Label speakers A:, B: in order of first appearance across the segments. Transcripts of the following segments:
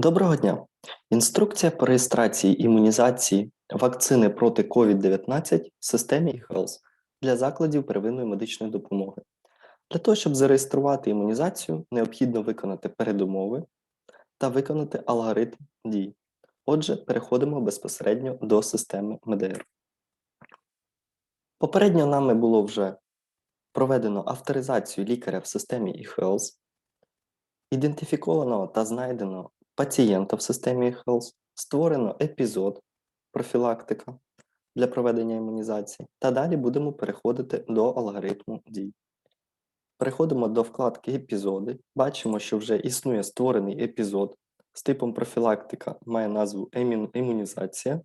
A: Доброго дня! Інструкція по реєстрації імунізації вакцини проти COVID-19 в системі eHealth для закладів первинної медичної допомоги. Для того, щоб зареєструвати імунізацію, необхідно виконати передумови та виконати алгоритм дій. Отже, переходимо безпосередньо до системи МДР. Попередньо нами було вже проведено авторизацію лікаря в системі eHealth, ідентифіковано та знайдено пацієнта в системі eHealth, створено епізод профілактика для проведення імунізації, та далі будемо переходити до алгоритму дій. Переходимо до вкладки Епізоди. Бачимо, що вже існує створений епізод з типом профілактика, має назву імунізація.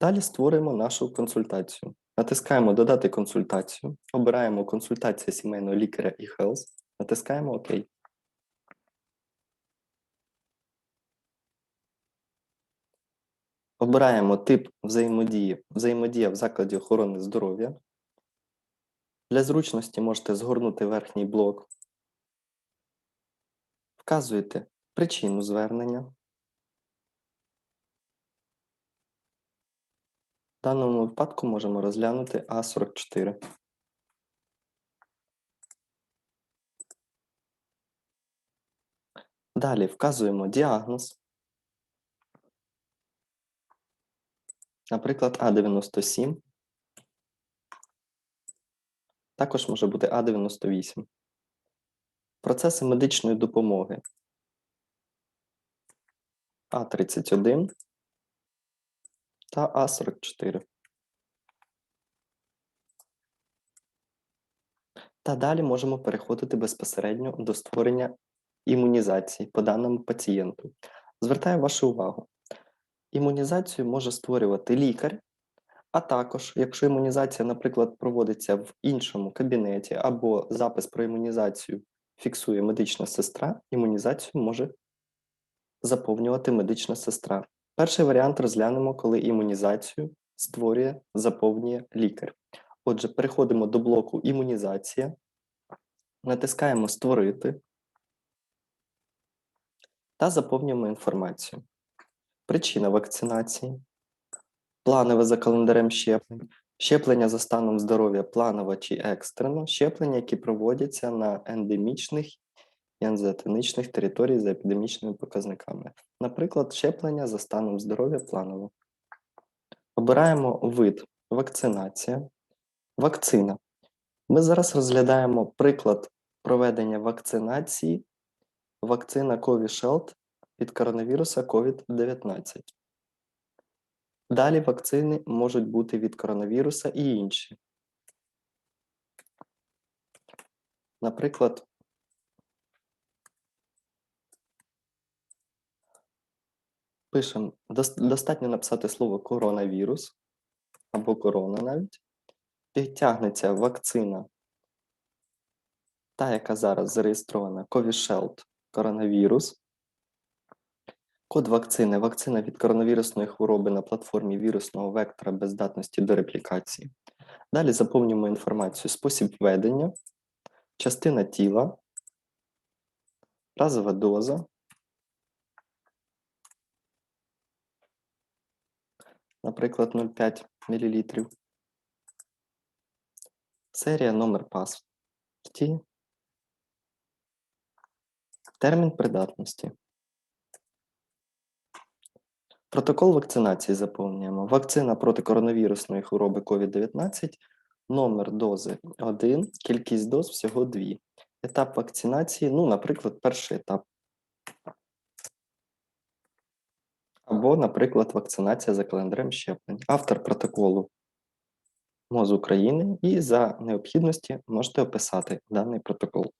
A: Далі створюємо нашу консультацію. Натискаємо Додати консультацію, обираємо консультація сімейного лікаря eHealth, натискаємо ОК. Обираємо тип взаємодії, взаємодія в закладі охорони здоров'я. Для зручності можете згорнути верхній блок. Вказуєте причину звернення. В даному випадку можемо розглянути А44. Далі вказуємо діагноз. Наприклад, А97. Також може бути А98. Процеси медичної допомоги. А31 та А44. Та далі можемо переходити безпосередньо до створення імунізації по даному пацієнту. Звертаю вашу увагу. Імунізацію може створювати лікар, а також, якщо імунізація, наприклад, проводиться в іншому кабінеті або запис про імунізацію фіксує медична сестра, імунізацію може заповнювати медична сестра. Перший варіант розглянемо, коли імунізацію створює, заповнює лікар. Отже, переходимо до блоку імунізація, натискаємо Створити та заповнюємо інформацію. Причина вакцинації, планове за календарем щеплень, щеплення за станом здоров'я планово чи екстрено, щеплення, які проводяться на ендемічних і ензоотонічних територій за епідемічними показниками. Наприклад, щеплення за станом здоров'я планово. Обираємо вид вакцинація. Вакцина. Ми зараз розглядаємо приклад проведення вакцинації вакцина Covishield від коронавіруса COVID-19. Далі вакцини можуть бути від коронавіруса і інші. Наприклад, пишемо, достатньо написати слово коронавірус або корона навіть. Підтягнеться вакцина, та, яка зараз зареєстрована Covishield коронавірус. Код вакцини. Вакцина від коронавірусної хвороби на платформі вірусного вектора без здатності до реплікації. Далі заповнюємо інформацію: спосіб введення, частина тіла, разова доза. Наприклад, 0,5 мл. Серія номер паспорті. Термін придатності. Протокол вакцинації заповнюємо. Вакцина проти коронавірусної хвороби COVID-19, номер дози 1, кількість доз всього 2. Етап вакцинації, ну, наприклад, перший етап. Або, наприклад, вакцинація за календарем щеплень. Автор протоколу МОЗ України і за необхідності можете описати даний протокол.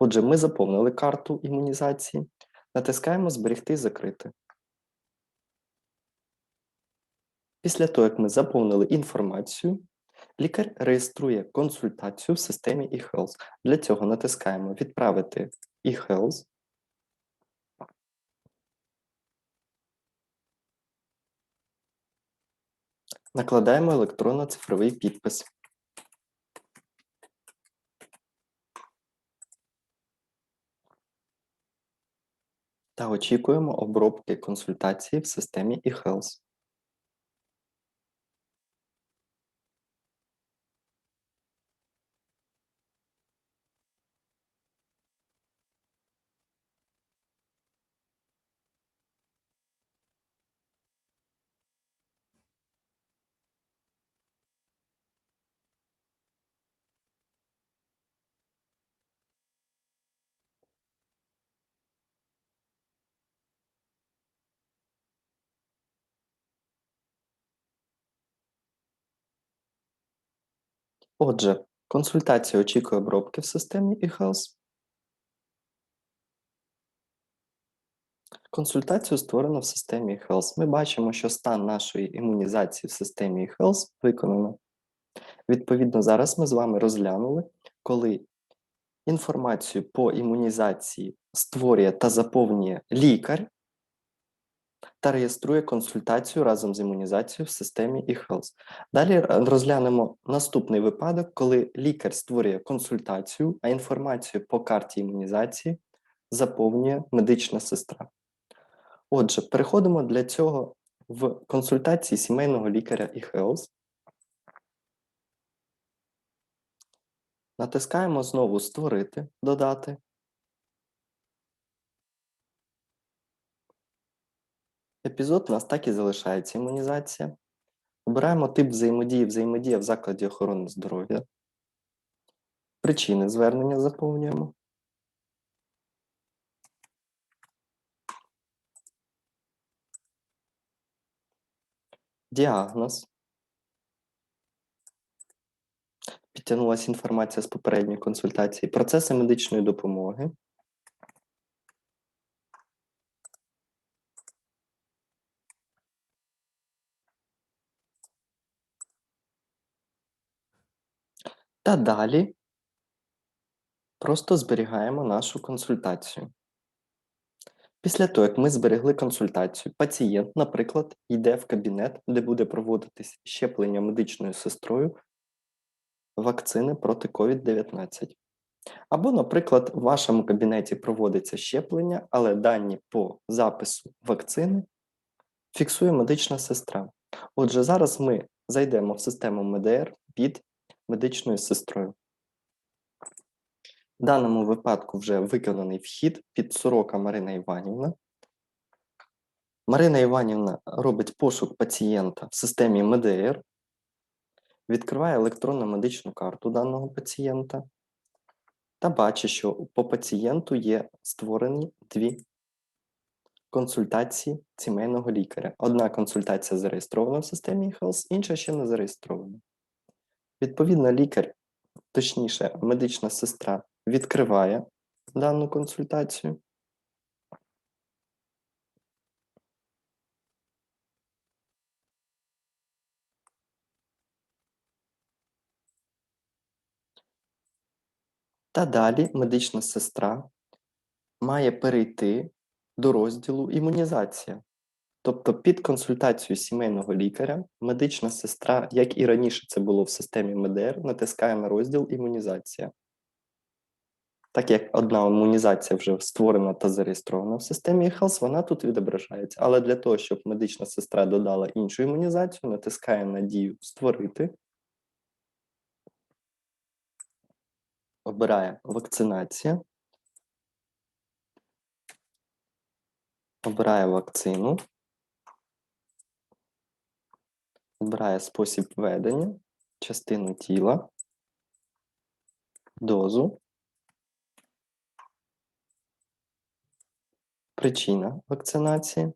A: Отже, ми заповнили карту імунізації, натискаємо Зберегти і закрити. Після того, як ми заповнили інформацію, лікар реєструє консультацію в системі eHealth. Для цього натискаємо Відправити eHealth. Накладаємо електронно-цифровий підпис. та очікуємо обробки консультації в системі eHealth. Отже, консультація очікує обробки в системі eHealth. Консультацію створено в системі eHealth. Ми бачимо, що стан нашої імунізації в системі eHealth виконано. Відповідно, зараз ми з вами розглянули, коли інформацію по імунізації створює та заповнює лікар та реєструє консультацію разом з імунізацією в системі eHealth. Далі розглянемо наступний випадок, коли лікар створює консультацію, а інформацію по карті імунізації заповнює медична сестра. Отже, переходимо для цього в консультації сімейного лікаря eHealth. Натискаємо знову Створити, додати. Епізод у нас так і залишається імунізація. Обираємо тип взаємодії, взаємодія в закладі охорони здоров'я. Причини звернення заповнюємо. Діагноз. Підтягнулася інформація з попередньої консультації. Процеси медичної допомоги. Та далі просто зберігаємо нашу консультацію. Після того, як ми зберегли консультацію, пацієнт, наприклад, йде в кабінет, де буде проводитись щеплення медичною сестрою вакцини проти COVID-19. Або, наприклад, в вашому кабінеті проводиться щеплення, але дані по запису вакцини фіксує медична сестра. Отже, зараз ми зайдемо в систему МДР під медичною сестрою. В даному випадку вже виконаний вхід під сорока Марина Іванівна. Марина Іванівна робить пошук пацієнта в системі МДР, відкриває електронну медичну карту даного пацієнта та бачить, що по пацієнту є створені дві консультації сімейного лікаря. Одна консультація зареєстрована в системі eHealth, інша ще не зареєстрована. Відповідно, лікар, точніше, медична сестра відкриває дану консультацію. Та далі медична сестра має перейти до розділу імунізація. Тобто під консультацію сімейного лікаря медична сестра, як і раніше це було в системі МДР, натискає на розділ імунізація. Так як одна імунізація вже створена та зареєстрована в системі eHealth, вона тут відображається. Але для того, щоб медична сестра додала іншу імунізацію, натискає на дію Створити, обирає вакцинація, обирає вакцину, обирає спосіб ведення, частину тіла, дозу. Причина вакцинації,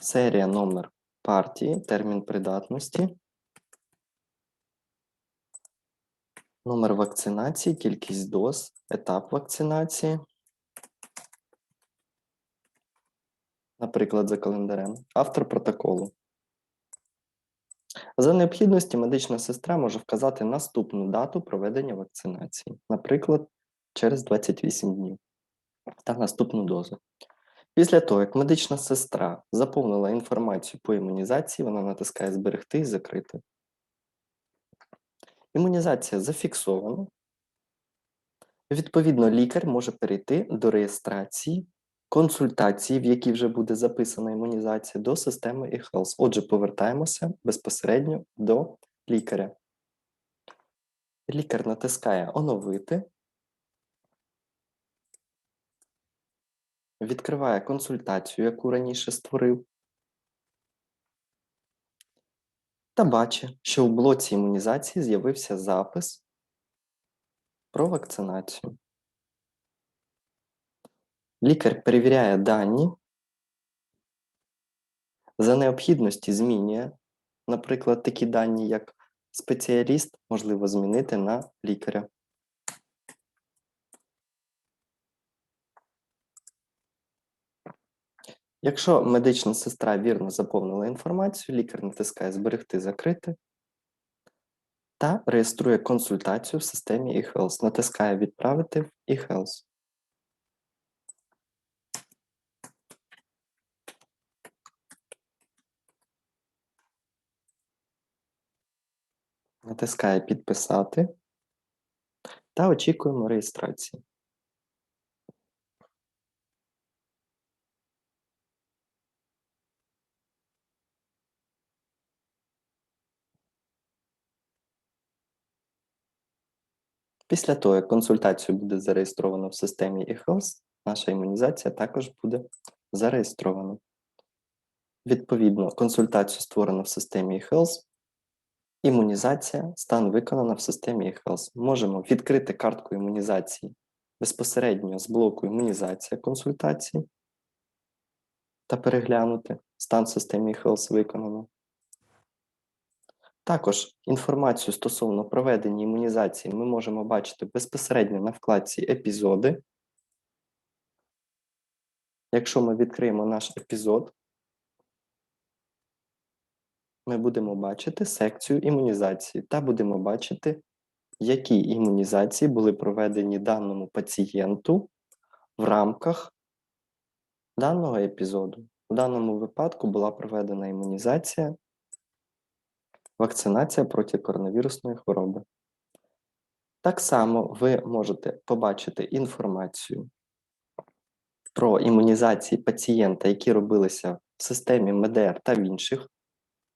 A: серія номер партії, термін придатності, номер вакцинації, кількість доз, етап вакцинації, наприклад, за календарем, автор протоколу. За необхідності медична сестра може вказати наступну дату проведення вакцинації, наприклад, через 28 днів та наступну дозу. Після того, як медична сестра заповнила інформацію по імунізації, вона натискає Зберегти і закрити. Імунізація зафіксована. Відповідно, лікар може перейти до реєстрації консультації, в якій вже буде записана імунізація, до системи eHealth. Отже, повертаємося безпосередньо до лікаря. Лікар натискає Оновити, відкриває консультацію, яку раніше створив, та бачить, що у блоці імунізації з'явився запис про вакцинацію. Лікар перевіряє дані, за необхідності змінює, наприклад, такі дані, як спеціаліст, можливо змінити на лікаря. Якщо медична сестра вірно заповнила інформацію, лікар натискає Зберегти закрити та реєструє консультацію в системі eHealth. Натискає Відправити в eHealth. Натискає Підписати та очікуємо реєстрації. Після того, як консультацію буде зареєстровано в системі eHealth, наша імунізація також буде зареєстрована. Відповідно, консультацію створено в системі eHealth, імунізація, стан виконана в системі eHealth. Можемо відкрити картку імунізації безпосередньо з блоку імунізація консультації та переглянути стан в системі eHealth виконано. Також інформацію стосовно проведення імунізації ми можемо бачити безпосередньо на вкладці Епізоди. Якщо ми відкриємо наш епізод, ми будемо бачити секцію імунізації та будемо бачити, які імунізації були проведені даному пацієнту в рамках даного епізоду. У даному випадку була проведена імунізація Вакцинація проти коронавірусної хвороби. Так само ви можете побачити інформацію про імунізації пацієнта, які робилися в системі МДР та в інших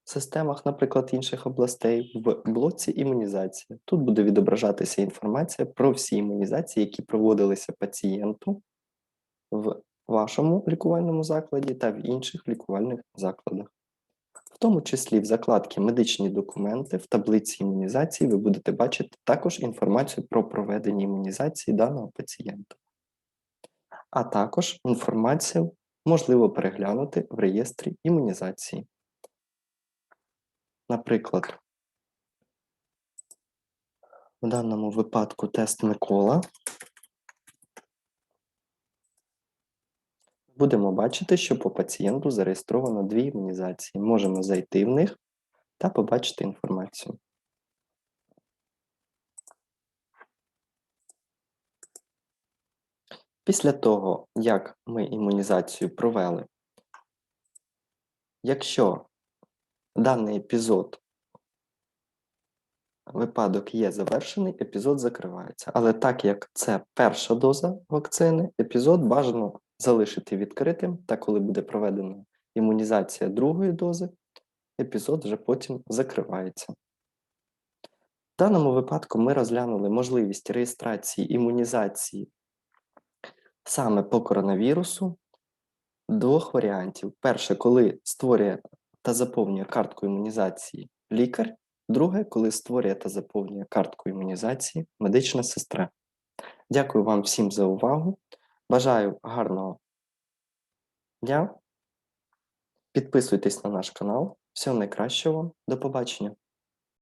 A: системах, наприклад, інших областей, в блоці імунізації. Тут буде відображатися інформація про всі імунізації, які проводилися пацієнту в вашому лікувальному закладі та в інших лікувальних закладах. В тому числі в закладці Медичні документи в таблиці імунізації ви будете бачити також інформацію про проведення імунізації даного пацієнта. А також інформацію можливо переглянути в реєстрі імунізації. Наприклад, в даному випадку тест Микола. Будемо бачити, що по пацієнту зареєстровано дві імунізації. Можемо зайти в них та побачити інформацію. Після того, як ми імунізацію провели, якщо даний епізод, випадок є завершений, епізод закривається. Але так як це перша доза вакцини, епізод бажано залишити відкритим, та коли буде проведена імунізація другої дози, епізод вже потім закривається. В даному випадку ми розглянули можливість реєстрації імунізації саме по коронавірусу двох варіантів. Перше, коли створює та заповнює картку імунізації лікар, друге, коли створює та заповнює картку імунізації медична сестра. Дякую вам всім за увагу. Бажаю гарного дня. Підписуйтесь на наш канал. Всього найкращого вам. До побачення.